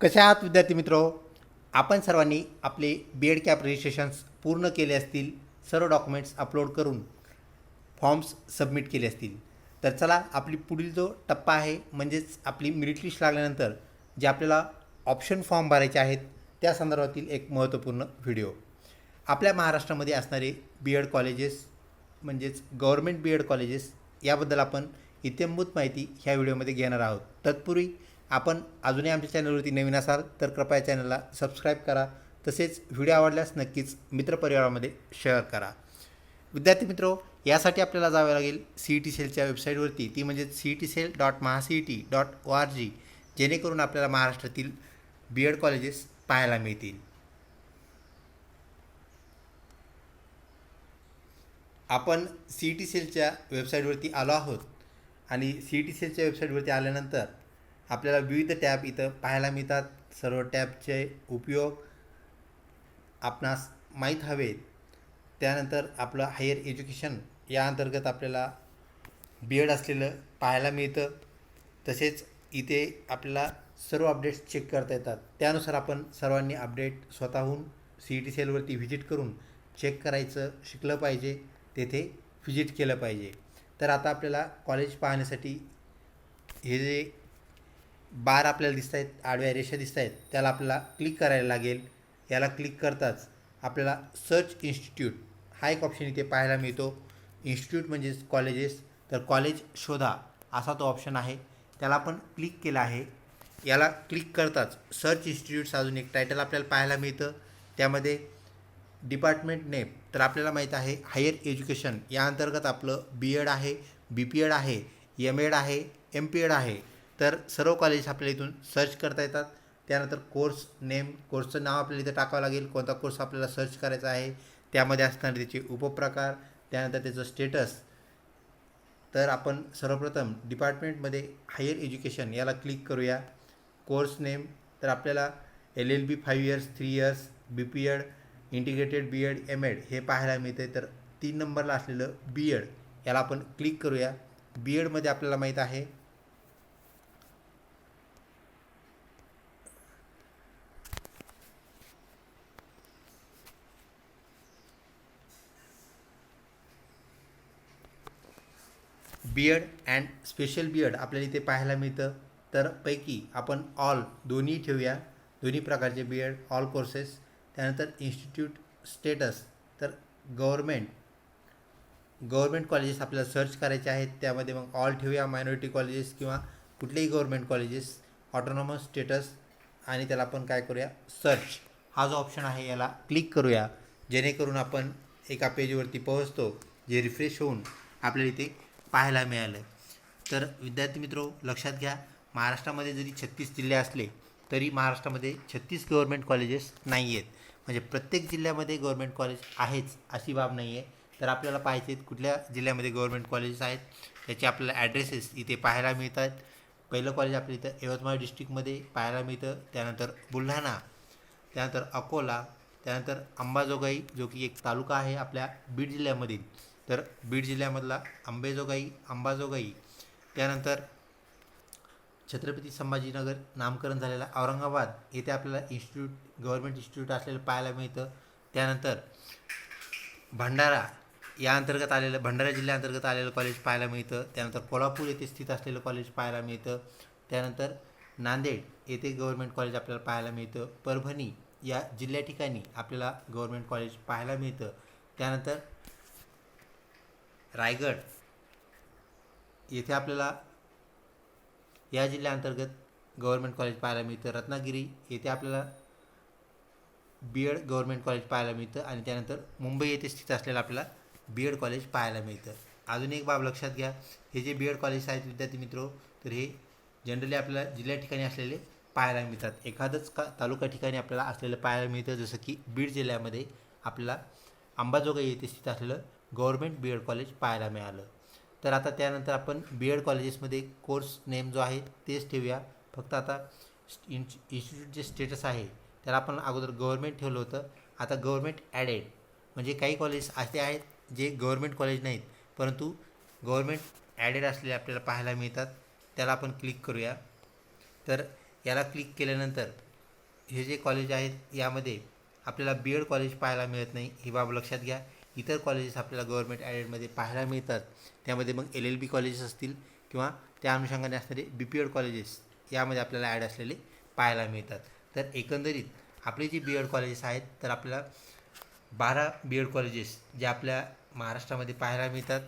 कशा आहात विद्यार्थी मित्रो? आपण सर्वांनी आपले बी एड कॅप रजिस्ट्रेशन्स पूर्ण केले असतील सर्व डॉक्युमेंट्स अपलोड करून फॉर्म्स सबमिट केले असतील. तर चला आपली पुढील जो टप्पा आहे म्हणजेच आपली मेरिट लिस्ट लागल्यानंतर जे आपल्याला ऑप्शन फॉर्म भरायचे आहेत त्या संदर्भातील एक महत्त्वपूर्ण व्हिडिओ आपल्या महाराष्ट्रामध्ये असणारे बी एड कॉलेजेस म्हणजेच गव्हर्मेंट बी एड कॉलेजेस याबद्दल आपण इत्यंभूत माहिती ह्या व्हिडिओमध्ये घेणार आहोत. तत्पूर्वी आपण अजूनही आमच्या चॅनलवरती नवीन असाल तर कृपया चॅनलला सबस्क्राईब करा. तसेच व्हिडिओ आवडल्यास नक्कीच मित्रपरिवारामध्ये शेअर करा. विद्यार्थी मित्रो यासाठी आपल्याला जावे लागेल सी ई टी सेलच्या वेबसाईटवरती ती म्हणजे C E T cell dot Maha C E T dot O R G जेणेकरून आपल्याला महाराष्ट्रातील बी एड कॉलेजेस पाहायला मिळतील. आपण सी ई टी सेलच्या वेबसाईटवरती आलो आहोत. आणि सी ई टी सेलच्या वेबसाईटवरती आल्यानंतर आपल्याला विविध टॅब इथं पाहायला मिळतात. सर्व टॅबचे उपयोग आपणास माहीत हवेत. त्यानंतर आपलं हायर एज्युकेशन या अंतर्गत आपल्याला बी एड असलेलं पाहायला मिळतं. तसेच इथे आपल्याला सर्व अपडेट्स चेक करता येतात. त्यानुसार आपण सर्वांनी अपडेट स्वतःहून सी ई टी सेलवरती व्हिजिट करून चेक करायचं शिकलं पाहिजे. तेथे व्हिजिट केलं पाहिजे. तर आता आपल्याला कॉलेज पाहण्यासाठी हे जे बार आपल्याला दिसत आहेत आडव्या रेषा दिसत आहेत त्याला आपल्याला क्लिक करायला लागेल. याला क्लिक करताच आपल्याला सर्च इन्स्टिट्यूट हा एक ऑप्शन इथे पाहायला मिळतो. इन्स्टिट्यूट म्हणजेच कॉलेजेस तर कॉलेज शोधा. असा तो ऑप्शन आहे. त्याला आपण क्लिक केला आहे. याला क्लिक करताच सर्च इन्स्टिट्यूट्स अजून एक टायटल आपल्याला पाहायला मिळतं. त्यामध्ये डिपार्टमेंट नेम तर आपल्याला माहीत आहे हायर एज्युकेशन या अंतर्गत आपलं बी एड आहे बी पी एड आहे एम एड आहे एम पी एड आहे. तर सर्व कॉलेज आपल्याला इथून सर्च करता येतात. त्यानंतर कोर्स नेम कोर्सचं नाव आपल्याला इथं टाकावं लागेल. कोणता कोर्स आपल्याला सर्च करायचा आहे त्यामध्ये असणारे त्याचे उपप्रकार त्यानंतर त्याचं स्टेटस तर आपण सर्वप्रथम डिपार्टमेंटमध्ये हायर एज्युकेशन याला क्लिक करूया. कोर्स नेम तर आपल्याला L L B five years three years B P Ed integrated B Ed M Ed हे पाहायला मिळते तर तीन नंबरला असलेलं बी एड याला आपण क्लिक करूया. बी एडमध्ये आपल्याला माहीत आहे बियर्ड अँड स्पेशल बियर्ड आपल्याला इथे पाहायला मिळतं. तर पैकी आपण ऑल दोन्ही ठेवूया. दोन्ही प्रकारचे बियर्ड ऑल कोर्सेस. त्यानंतर इन्स्टिट्यूट स्टेटस. तर गव्हर्मेंट गव्हर्मेंट कॉलेजेस आपल्याला सर्च करायचे आहेत. त्यामध्ये मग ऑल ठेवूया. मायनॉरिटी कॉलेजेस किंवा कुठलेही गव्हर्मेंट कॉलेजेस. ऑटोनॉमस स्टेटस आणि त्याला आपण काय करूया? सर्च हा जो ऑप्शन आहे याला क्लिक करूया. जेणेकरून आपण एका पेजवरती पोहोचतो. जे रिफ्रेश होऊन आपल्याला इथे पाहायला मिळालं तर विद्यार्थी मित्रो लक्षात घ्या महाराष्ट्रामध्ये जरी छत्तीस जिल्हे असले तरी महाराष्ट्रामध्ये छत्तीस गव्हर्मेंट कॉलेजेस नाही आहेत म्हणजे प्रत्येक जिल्ह्यामध्ये गव्हर्मेंट कॉलेज आहेच अशी बाब नाही आहे तर आपल्याला पाहिजे कुठल्या जिल्ह्यामध्ये गव्हर्मेंट कॉलेजेस आहेत त्याचे आपल्याला ॲड्रेसेस इथे पाहायला मिळतात. पहिलं कॉलेज आपल्या इथं यवतमाळ डिस्ट्रिक्टमध्ये पाहायला मिळतं त्यानंतर बुलढाणा त्यानंतर अकोला त्यानंतर अंबाजोगाई जो की एक तालुका आहे आपल्या बीड जिल्ह्यामधील. तर बीड जिल्ह्यामधला आंबेजोगाई अंबाजोगाई त्यानंतर छत्रपती संभाजीनगर नामकरण झालेला औरंगाबाद येथे आपल्याला इन्स्टिट्यूट गव्हर्मेंट इन्स्टिट्यूट असलेलं पाहायला मिळतं. त्यानंतर भंडारा या अंतर्गत आलेलं भंडारा जिल्ह्याअंतर्गत आलेलं कॉलेज पाहायला मिळतं. त्यानंतर कोल्हापूर येथे स्थित असलेलं कॉलेज पाहायला मिळतं. त्यानंतर नांदेड येथे गव्हर्मेंट कॉलेज आपल्याला पाहायला मिळतं. परभणी या जिल्ह्या ठिकाणी आपल्याला गव्हर्मेंट कॉलेज पाहायला मिळतं. त्यानंतर रायगड. येथे आपल्याला या जिल्ह्याअंतर्गत गव्हर्मेंट कॉलेज पाहायला मिळतं. रत्नागिरी येथे आपल्याला बी एड गव्हर्मेंट कॉलेज पाहायला मिळतं आणि त्यानंतर मुंबई येथे स्थित असलेलं आपल्याला बी एड कॉलेज पाहायला मिळतं. अजून एक बाब लक्षात घ्या हे जे बी एड कॉलेज आहेत विद्यार्थी मित्रो तर हे जनरली आपल्याला जिल्ह्या ठिकाणी असलेले पाहायला मिळतात. एखादंच का तालुका ठिकाणी आपल्याला असलेलं पाहायला मिळतं जसं की बीड जिल्ह्यामध्ये आपल्याला अंबाजोगाई येथे स्थित असलेलं गव्हर्मेंट बी एड कॉलेज पाहायला मिळालं. तर आता त्यानंतर आपण बी एड कॉलेजेसमध्ये कोर्स नेम जो आहे तेच ठेवूया. फक्त आता इन्स्टिट्यूट जे स्टेटस आहे त्याला आपण अगोदर गव्हर्मेंट ठेवलं होतं. आता गव्हर्मेंट ॲडेड म्हणजे काही कॉलेज असे आहेत जे गव्हर्मेंट कॉलेज नाहीत परंतु गव्हर्मेंट ॲडेड असलेले आपल्याला पाहायला मिळतात. त्याला आपण क्लिक करूया. तर याला क्लिक केल्यानंतर हे जे कॉलेज आहेत यामध्ये आपल्याला बी एड कॉलेज पाहायला मिळत नाही ही बाब लक्षात घ्या. इतर कॉलेजेस आपल्याला गव्हर्मेंट ॲडेडमध्ये पाहायला मिळतात. त्यामध्ये मग एल एल बी कॉलेजेस असतील किंवा त्या अनुषंगाने असणारे बी पी एड कॉलेजेस यामध्ये आपल्याला ॲड असलेले पाहायला मिळतात. तर एकंदरीत आपले जे बी एड कॉलेजेस आहेत तर आपल्याला बारा बी एड कॉलेजेस जे आपल्या महाराष्ट्रामध्ये पाहायला मिळतात.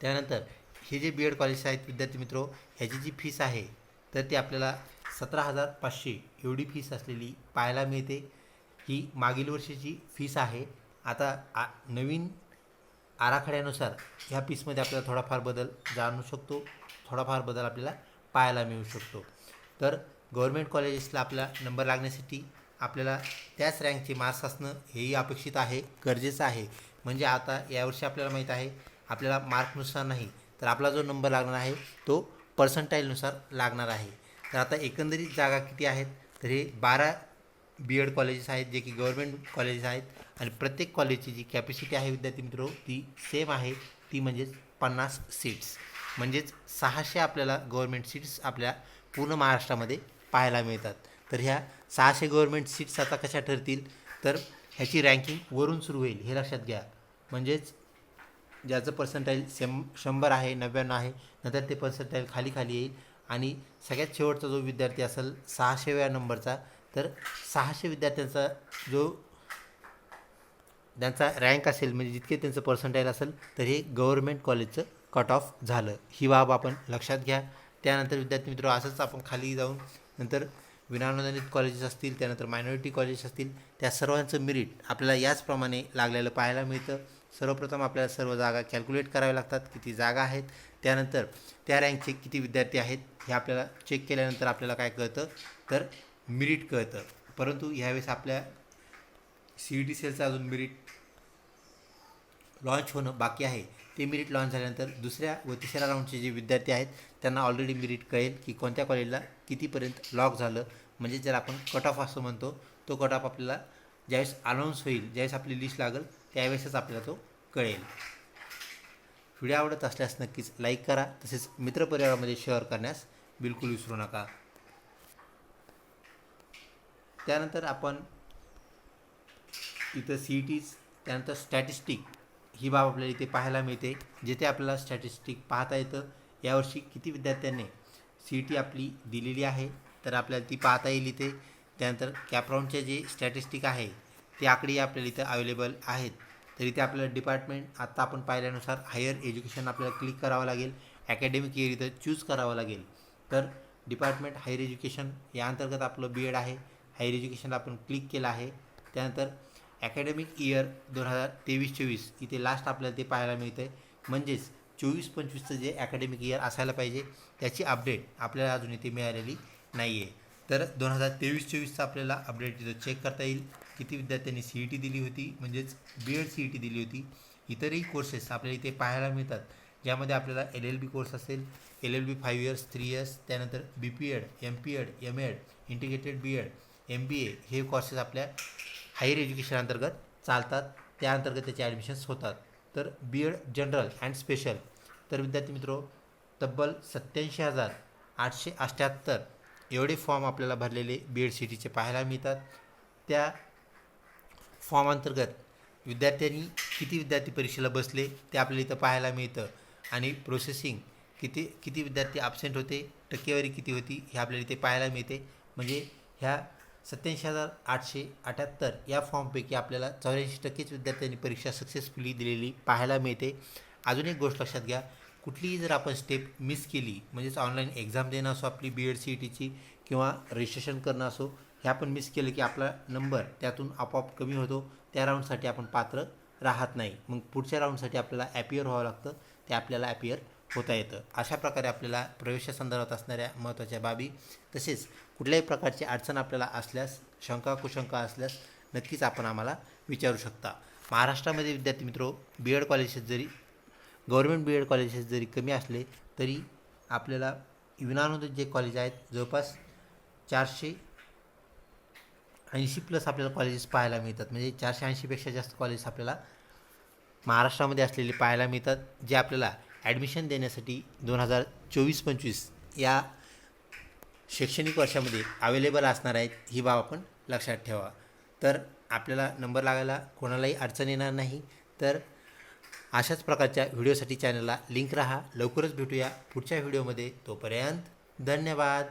त्यानंतर हे जे बी एड कॉलेजेस आहेत विद्यार्थी मित्रो ह्याची जी फीस आहे तर ती आपल्याला सतरा हजार पाचशे एवढी फीस असलेली पाहायला मिळते. ही मागील वर्षीची फीस आहे. आता आ नवीन आराखड्यानुसार ह्या पीसमध्ये आपल्याला थोडाफार बदल जाणू शकतो. थोडाफार बदल आपल्याला पाहायला मिळू शकतो. तर गव्हर्मेंट कॉलेजेसला आपला नंबर लागण्यासाठी आपल्याला त्याच रँकचे मार्क्स असणं हेही अपेक्षित आहे गरजेचं आहे. म्हणजे आता यावर्षी आपल्याला माहीत आहे आपल्याला मार्कनुसार नाही तर आपला जो नंबर लागणार आहे तो पर्संटाईलनुसार लागणार आहे. तर आता एकंदरीत जागा किती आहेत? तर हे बारा बी एड कॉलेजेस आहेत जे की गव्हर्मेंट कॉलेजेस आहेत. आणि प्रत्येक कॉलेजची जी कॅपॅसिटी आहे विद्यार्थी मित्रो ती सेम आहे. ती म्हणजेच पन्नास सीट्स म्हणजेच सहाशे आपल्याला गव्हर्मेंट सीट्स आपल्या पूर्ण महाराष्ट्रामध्ये पाहायला मिळतात. तर ह्या सहाशे गव्हर्मेंट सीट्स आता कशा ठरतील? तर ह्याची रँकिंग वरून सुरू होईल हे लक्षात घ्या. म्हणजेच ज्याचं पर्सेंटाईल सेम शंभर आहे नव्याण्णव आहे नंतर ते पर्सेंटाईल खाली खाली येईल. आणि सगळ्यात शेवटचा जो विद्यार्थी असेल सहाशेव्या नंबरचा तर सहाशे विद्यार्थ्यांचा जो त्यांचा रँक असेल म्हणजे जितके त्यांचं पर्सेंटाईल असेल तर हे गव्हर्मेंट कॉलेजचं कट ऑफ झालं. ही बाब आपण लक्षात घ्या. त्यानंतर विद्यार्थी मित्र असंच आपण खाली जाऊन नंतर विनानुदानित कॉलेजेस असतील त्यानंतर मायनॉरिटी कॉलेजेस असतील त्या सर्वांचं मेरिट आपल्याला याचप्रमाणे लागलेलं पाहायला मिळतं. सर्वप्रथम आपल्याला सर्व जागा कॅल्क्युलेट कराव्या लागतात किती जागा आहेत. त्यानंतर त्या रँकचे किती विद्यार्थी आहेत हे आपल्याला चेक केल्यानंतर आपल्याला काय कळतं? तर मिरिट कळतं. परंतु ह्यावेळेस आपल्या सी ई टी सेलचं अजून मिरिट लॉन्च होणं बाकी आहे. ते मिरिट लॉन्च झाल्यानंतर दुसऱ्या व तिसऱ्या राऊंडचे जे विद्यार्थी आहेत त्यांना ऑलरेडी मिरिट कळेल की कोणत्या कॉलेजला कितीपर्यंत लॉक झालं. म्हणजे जर आपण कट ऑफ असं म्हणतो तो कट ऑफ आपल्याला ज्यावेळेस अनाऊन्स होईल ज्यावेळेस आपली लिस्ट लागेल त्यावेळेसच आपल्याला तो कळेल. व्हिडिओ आवडत असल्यास नक्कीच लाईक करा. तसेच मित्रपरिवारामध्ये शेअर करण्यास बिलकुल विसरू नका. त्यानंतर आपण इथं सी ई टीज त्यानंतर स्टॅटिस्टिक ही बाब आपल्याला इथे पाहायला मिळते जिथे आपल्याला स्टॅटिस्टिक पाहता येतं. यावर्षी किती विद्यार्थ्यांनी सी ई टी आपली दिलेली आहे तर आपल्याला ती पाहता येईल इथे. त्यानंतर कॅपराऊंडचे जे स्टॅटिस्टिक आहे ते आकडे आपल्याला इथं अवेलेबल आहेत. तर इथे आपल्याला डिपार्टमेंट आत्ता आपण पाहिल्यानुसार हायर एज्युकेशन आपल्याला क्लिक करावं लागेल. अकॅडमिक इयर इथं चूज करावं लागेल. तर डिपार्टमेंट हायर एज्युकेशन या अंतर्गत आपलं बी एड आहे. हायर एज्युकेशनला आपण क्लिक केलं आहे. त्यानंतर अकॅडमिक इयर दोन हजार तेवीस चोवीस इथे लास्ट आपल्याला ते पाहायला मिळतं आहे म्हणजेच चोवीस पंचवीसचं जे अकॅडमिक इयर असायला पाहिजे त्याची अपडेट आपल्याला अजून इथे मिळालेली नाही आहे तर दोन हजार तेवीस चोवीसचा आपल्याला अपडेट तिथं चेक करता येईल. किती विद्यार्थ्यांनी सी ई टी दिली होती म्हणजेच B Ed C E T दिली होती. इतरही कोर्सेस आपल्याला इथे पाहायला मिळतात ज्यामध्ये आपल्याला एल एल बी कोर्स असेल L L B five years three years त्यानंतर B P Ed M P Ed M Ed integrated B Ed M B A हे कोर्सेस आपल्या हायर एज्युकेशन अंतर्गत चालतात. त्या अंतर्गत त्याचे ॲडमिशन्स होतात. तर B Ed general and special तर विद्यार्थी मित्रो तब्बल सत्याऐंशी हजार आठशे अठ्ठ्याहत्तर एवढे फॉर्म आपल्याला भरलेले बी एड सी टीचे पाहायला मिळतात. त्या फॉर्म अंतर्गत विद्यार्थ्यांनी किती विद्यार्थी परीक्षेला बसले ते आपल्याला इथं पाहायला मिळतं. आणि प्रोसेसिंग किती किती विद्यार्थी ॲबसेंट होते टक्केवारी किती होती हे आपल्याला इथे पाहायला मिळते. म्हणजे ह्या सत्याऐंशी हजार आठशे अठ्याहत्तर या फॉर्मपैकी आपल्याला चौऱ्याऐंशी टक्केच विद्यार्थ्यांनी परीक्षा सक्सेसफुली दिलेली पाहायला मिळते. अजून एक गोष्ट लक्षात घ्या. कुठलीही जर आपण स्टेप मिस केली म्हणजेच ऑनलाईन एक्झाम देणं असो आपली बी एड सी ई टीची किंवा रजिस्ट्रेशन करणं असो हे आपण मिस केलं की आपला नंबर त्यातून आपोआप कमी होतो. त्या राऊंडसाठी आपण पात्र राहत नाही. मग पुढच्या राऊंडसाठी आपल्याला ॲपियर व्हावं लागतं. ते आपल्याला ॲपियर होता येतं. अशा प्रकारे आपल्याला प्रवेशासंदर्भात असणाऱ्या महत्त्वाच्या बाबी तसेच कुठल्याही प्रकारची अडचण आपल्याला असल्यास शंका कुशंका असल्यास नक्कीच आपण आम्हाला विचारू शकता. महाराष्ट्रामध्ये विद्यार्थी मित्रो बी एड कॉलेजेस जरी गव्हर्मेंट बी एड कॉलेजेस जरी कमी असले तरी आपल्याला विनानुदानित जे कॉलेज आहेत जवळपास चारशे ऐंशी प्लस आपल्याला कॉलेजेस पाहायला मिळतात. म्हणजे चारशे ऐंशीपेक्षा जास्त कॉलेज आपल्याला महाराष्ट्रामध्ये असलेले पाहायला मिळतात जे आपल्याला ॲडमिशन देण्यासाठी दोन हजार चोवीस पंचवीस या शैक्षणिक वर्षामध्ये अवेलेबल असणार आहेत ही बाब आपण लक्षात ठेवा. तर आपल्याला नंबर लागायला कोणालाही अडचण येणार नाही. तर अशाच प्रकारच्या व्हिडिओसाठी चॅनलला लिंक राहा. लवकरच भेटूया पुढच्या व्हिडिओमध्ये. तोपर्यंत धन्यवाद.